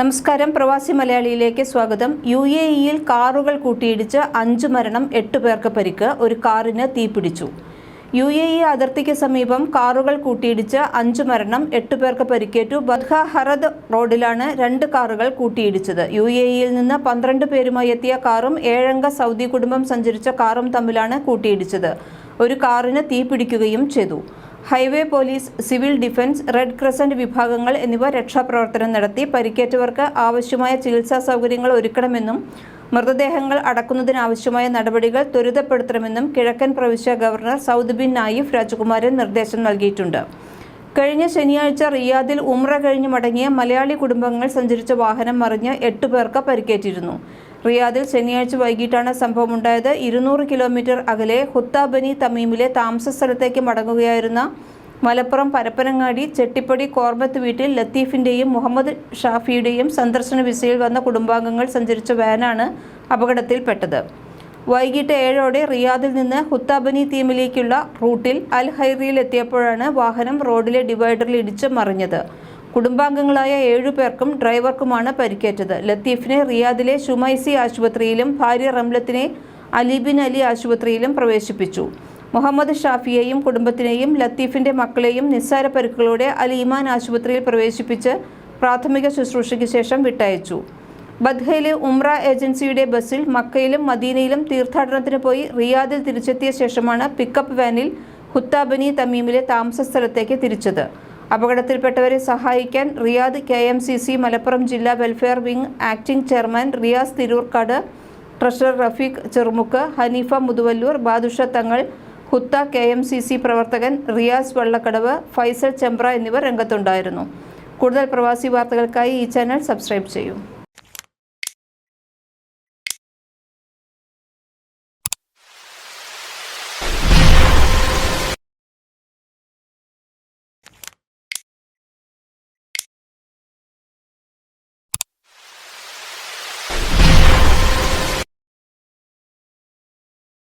നമസ്കാരം. പ്രവാസി മലയാളിയിലേക്ക് സ്വാഗതം. യു എ ഇയിൽ കാറുകൾ കൂട്ടിയിടിച്ച് അഞ്ചു മരണം എട്ട് പേർക്ക് പരിക്ക്. ഒരു കാറിന് തീപിടിച്ചു യു എ ഇ അതിർത്തിക്ക് സമീപം കാറുകൾ കൂട്ടിയിടിച്ച് അഞ്ചു മരണം എട്ട് പേർക്ക് പരിക്കേറ്റു. ബദ്ഹ ഹറദ് റോഡിലാണ് രണ്ട് കാറുകൾ കൂട്ടിയിടിച്ചത്. യു എ ഇയിൽ നിന്ന് പന്ത്രണ്ട് പേരുമായി എത്തിയ കാറും ഏഴംഗ സൗദി കുടുംബം സഞ്ചരിച്ച കാറും തമ്മിലാണ് കൂട്ടിയിടിച്ചത്. ഒരു കാറിന് തീപിടിക്കുകയും ചെയ്തു. Highway police civil defence red crescent വിഭാഗങ്ങൾ എന്നിവ രക്ഷാപ്രവർത്തനം നടത്തി പരിക്കേറ്റവർക്ക് ആവശ്യമായ ചികിത്സാ സൗകര്യങ്ങൾ ഒരുക്കണമെന്നും മൃതദേഹങ്ങൾ അടക്കുന്നതിനാവശ്യമായ നടപടികൾ ത്വരിതപ്പെടുത്തണമെന്നും കിഴക്കൻ പ്രവിശ്യ ഗവർണർ സൗദ് ബിൻ നായിഫ് രാജകുമാരൻ നിർദ്ദേശം നൽകിയിട്ടുണ്ട്. കഴിഞ്ഞ ശനിയാഴ്ച റിയാദിൽ ഉമ്ര കഴിഞ്ഞ് മടങ്ങിയ മലയാളി കുടുംബങ്ങൾ സഞ്ചരിച്ച വാഹനം മറിഞ്ഞ് എട്ട് പേർക്ക് പരിക്കേറ്റിരുന്നു. റിയാദിൽ ശനിയാഴ്ച വൈകിട്ടാണ് സംഭവം സംഭവമുണ്ടായത്. ഇരുന്നൂറ് കിലോമീറ്റർ അകലെ ഹുത്താബനി തമീമിലെ താമസ സ്ഥലത്തേക്ക് മടങ്ങുകയായിരുന്ന മലപ്പുറം പരപ്പനങ്ങാടി ചെട്ടിപ്പടി കോർബത്ത് വീട്ടിൽ ലത്തീഫിന്റെയും മുഹമ്മദ് ഷാഫിയുടെയും സന്ദർശന വിസയിൽ വന്ന കുടുംബാംഗങ്ങൾ സഞ്ചരിച്ച വാനാണ് അപകടത്തിൽപ്പെട്ടത്. വൈകിട്ട് ഏഴോടെ റിയാദിൽ നിന്ന് ഹുത്താബനി തീമിലേക്കുള്ള റൂട്ടിൽ അൽ ഹൈറിയിൽ എത്തിയപ്പോഴാണ് വാഹനം റോഡിലെ ഡിവൈഡറിൽ ഇടിച്ച് മറിഞ്ഞത്. കുടുംബാംഗങ്ങളായ ഏഴുപേർക്കും ഡ്രൈവർക്കുമാണ് പരിക്കേറ്റത്. ലത്തീഫിനെ റിയാദിലെ ഷുമൈസി ആശുപത്രിയിലും ഭാര്യ റംലത്തിനെ അലിബിൻ അലി ആശുപത്രിയിലും പ്രവേശിപ്പിച്ചു. മുഹമ്മദ് ഷാഫിയെയും കുടുംബത്തിനെയും ലത്തീഫിന്റെ മക്കളെയും നിസ്സാര പരിക്കുകളോടെ അൽ ഇമാൻ ആശുപത്രിയിൽ പ്രവേശിപ്പിച്ച് പ്രാഥമിക ശുശ്രൂഷയ്ക്ക് ശേഷം വിട്ടയച്ചു. ബദ്ഹയിലെ ഉംറ ഏജൻസിയുടെ ബസ്സിൽ മക്കയിലും മദീനയിലും തീർത്ഥാടനത്തിന് പോയി റിയാദിൽ തിരിച്ചെത്തിയ ശേഷമാണ് പിക്കപ്പ് വാനിൽ ഹുത്താബനി തമീമിലെ താമസ സ്ഥലത്തേക്ക് തിരിച്ചത്. അപകടത്തിൽപ്പെട്ടവരെ സഹായിക്കാൻ Riyadh K M C C Malappuram ജില്ലാ welfare wing acting chairman Riyas Tirurkad treasurer Rafeeq Cherumukku Haneefa Muthuvallur Badusha Thangal ഹുത്ത K M C C പ്രവർത്തകൻ റിയാസ് വള്ളക്കടവ് ഫൈസൽ ചെമ്പ്ര എന്നിവർ രംഗത്തുണ്ടായിരുന്നു. കൂടുതൽ പ്രവാസി വാർത്തകൾക്കായി ഈ ചാനൽ സബ്സ്ക്രൈബ് ചെയ്യൂ.